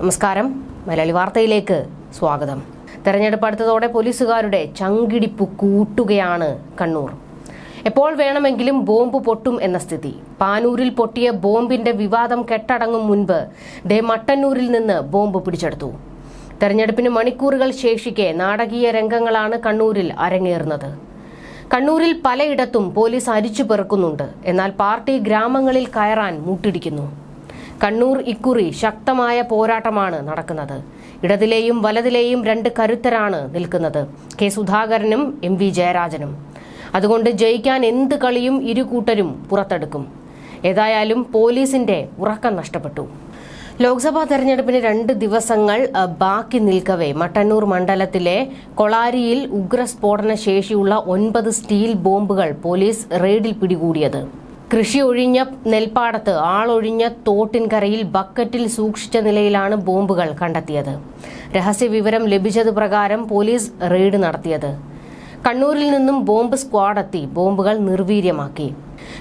നമസ്കാരം. മലയാളി വാർത്തയിലേക്ക് സ്വാഗതം. തെരഞ്ഞെടുപ്പ് അടുത്തതോടെ പോലീസുകാരുടെ ചങ്കിടിപ്പ് കൂട്ടുകയാണ് കണ്ണൂർ. എപ്പോൾ വേണമെങ്കിലും ബോംബ് പൊട്ടും എന്ന സ്ഥിതി. പാനൂരിൽ പൊട്ടിയ ബോംബിന്റെ വിവാദം കെട്ടടങ്ങും മുൻപ് ദേ മട്ടന്നൂരിൽ നിന്ന് ബോംബ് പിടിച്ചെടുത്തു. തെരഞ്ഞെടുപ്പിന് മണിക്കൂറുകൾ ശേഷിക്കെ നാടകീയ രംഗങ്ങളാണ് കണ്ണൂരിൽ അരങ്ങേറുന്നത്. കണ്ണൂരിൽ പലയിടത്തും പോലീസ് അരിച്ചു പെറുക്കുന്നുണ്ട്. എന്നാൽ പാർട്ടി ഗ്രാമങ്ങളിൽ കയറാൻ മുട്ടിടിക്കുന്നു. കണ്ണൂർ ഇക്കുറി ശക്തമായ പോരാട്ടമാണ് നടക്കുന്നത്. ഇടതിലെയും വലതിലെയും രണ്ട് കരുത്തരാണ് നിൽക്കുന്നത്. കെ സുധാകരനും എം വി ജയരാജനും. അതുകൊണ്ട് ജയിക്കാൻ എന്ത് കളിയും ഇരു കൂട്ടരും പുറത്തെടുക്കും. ഏതായാലും പോലീസിന്റെ ഉറക്കം നഷ്ടപ്പെട്ടു. ലോക്സഭാ തെരഞ്ഞെടുപ്പിന് രണ്ട് ദിവസങ്ങൾ ബാക്കി നിൽക്കവേ. മട്ടന്നൂർ മണ്ഡലത്തിലെ കൊളാരിയിൽ ഉഗ്രസ്ഫോടന ശേഷിയുള്ള ഒൻപത് സ്റ്റീൽ ബോംബുകൾ പോലീസ് റെയ്ഡിൽ പിടികൂടിയത്. കൃഷി ഒഴിഞ്ഞ നെൽപ്പാടത്ത് ആളൊഴിഞ്ഞ തോട്ടിൻകരയിൽ ബക്കറ്റിൽ സൂക്ഷിച്ച നിലയിലാണ് ബോംബുകൾ കണ്ടെത്തിയത്. രഹസ്യവിവരം ലഭിച്ചത് പ്രകാരം പോലീസ് റെയ്ഡ് നടത്തിയത്. കണ്ണൂരിൽ നിന്നും ബോംബ് സ്ക്വാഡ് എത്തി ബോംബുകൾ നിർവീര്യമാക്കി.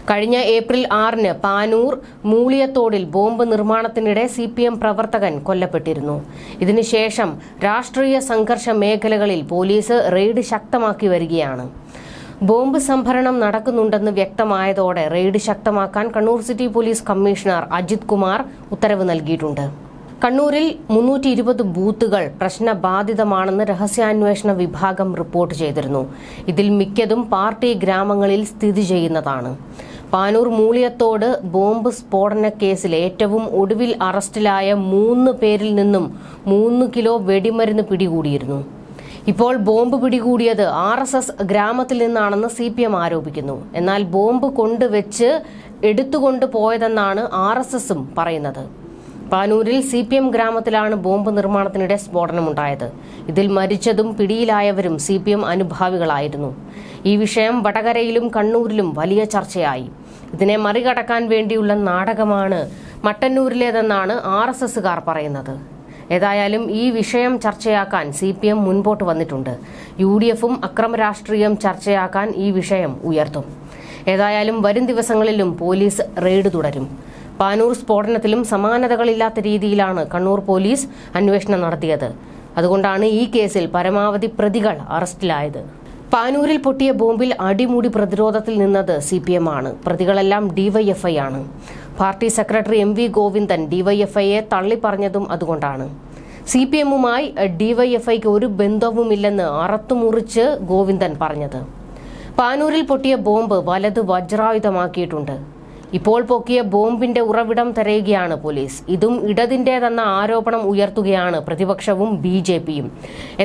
കഴിഞ്ഞ ഏപ്രിൽ ആറിന് പാനൂർ മൂളിയത്തോടിൽ ബോംബ് നിർമ്മാണത്തിനിടെ സി പി എം പ്രവർത്തകൻ കൊല്ലപ്പെട്ടിരുന്നു. ഇതിനുശേഷം രാഷ്ട്രീയ സംഘർഷ മേഖലകളിൽ പോലീസ് റെയ്ഡ് ശക്തമാക്കി വരികയാണ്. ബോംബ് സംഭരണം നടക്കുന്നുണ്ടെന്ന് വ്യക്തമായതോടെ റെയ്ഡ് ശക്തമാക്കാൻ Kannur city police commissioner Ajith Kumar ഉത്തരവ് നൽകിയിട്ടുണ്ട്. കണ്ണൂരിൽ മുന്നൂറ്റി ഇരുപത് ബൂത്തുകൾ പ്രശ്നബാധിതമാണെന്ന് രഹസ്യാന്വേഷണ വിഭാഗം റിപ്പോർട്ട് ചെയ്തിരുന്നു. ഇതിൽ മിക്കതും പാർട്ടി ഗ്രാമങ്ങളിൽ സ്ഥിതി ചെയ്യുന്നതാണ്. പാനൂർ മൂളിയത്തോട് ബോംബ് സ്ഫോടന കേസിൽ ഏറ്റവും ഒടുവിൽ അറസ്റ്റിലായ മൂന്ന് പേരിൽ നിന്നും മൂന്ന് കിലോ വെടിമരുന്ന് പിടികൂടിയിരുന്നു. ഇപ്പോൾ ബോംബ് പിടികൂടിയത് ആർ എസ് എസ് ഗ്രാമത്തിൽ നിന്നാണെന്ന് സി പി എം ആരോപിക്കുന്നു. എന്നാൽ ബോംബ് കൊണ്ടുവച്ച് എടുത്തുകൊണ്ട് പോയതെന്നാണ് ആർ എസ് എസും പറയുന്നത്. പാനൂരിൽ സി പി എം ഗ്രാമത്തിലാണ് ബോംബ് നിർമ്മാണത്തിനിടെ സ്ഫോടനമുണ്ടായത്. ഇതിൽ മരിച്ചതും പിടിയിലായവരും സി പി എം അനുഭാവികളായിരുന്നു. ഈ വിഷയം വടകരയിലും കണ്ണൂരിലും വലിയ ചർച്ചയായി. ഇതിനെ മറികടക്കാൻ വേണ്ടിയുള്ള നാടകമാണ് മട്ടന്നൂരിലേതെന്നാണ് ആർ എസ് എസുകാർ പറയുന്നത്. ഏതായാലും ഈ വിഷയം ചർച്ചയാക്കാൻ സി പി എം മുൻപോട്ട് വന്നിട്ടുണ്ട്. യു ഡി എഫും അക്രമ രാഷ്ട്രീയം ചർച്ചയാക്കാൻ ഈ വിഷയം ഉയർത്തും. ഏതായാലും വരും ദിവസങ്ങളിലും പോലീസ് റെയ്ഡ് തുടരും. പാനൂർ സ്ഫോടനത്തിലും സമാനതകളില്ലാത്ത രീതിയിലാണ് കണ്ണൂർ പോലീസ് അന്വേഷണം നടത്തിയത്. അതുകൊണ്ടാണ് ഈ കേസിൽ പരമാവധി പ്രതികൾ അറസ്റ്റിലായത്. പാനൂരിൽ പൊട്ടിയ ബോംബിൽ അടിമുടി പ്രതിരോധത്തിൽ നിന്നത് സി പി എം ആണ് പ്രതികളെല്ലാം ഡിവൈഎഫ്ഐ ആണ്. Party secretary M V Govindan ഡിവൈഎഫ്ഐയെ തള്ളിപ്പറഞ്ഞതും അതുകൊണ്ടാണ്. സി പി എമ്മുമായി ഡിവൈഎഫ്ഐക്ക് ഒരു ബന്ധവുമില്ലെന്ന് അറത്തുമുറിച്ച് ഗോവിന്ദൻ പറഞ്ഞത്. പാനൂരിൽ പൊട്ടിയ ബോംബ് വലത് വജ്രായുധമാക്കിയിട്ടുണ്ട്. ഇപ്പോൾ പൊക്കിയ ബോംബിന്റെ ഉറവിടം തെരയുകയാണ് പോലീസ്. ഇതും ഇടതിന്റേതെന്ന ആരോപണം ഉയർത്തുകയാണ് പ്രതിപക്ഷവും ബി ജെ പിയും.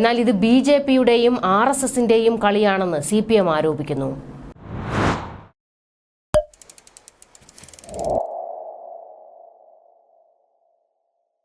എന്നാൽ ഇത് ബി ജെ പിയുടെയും ആർ എസ് എസിന്റെയും കളിയാണെന്ന് സി പി എം ആരോപിക്കുന്നു.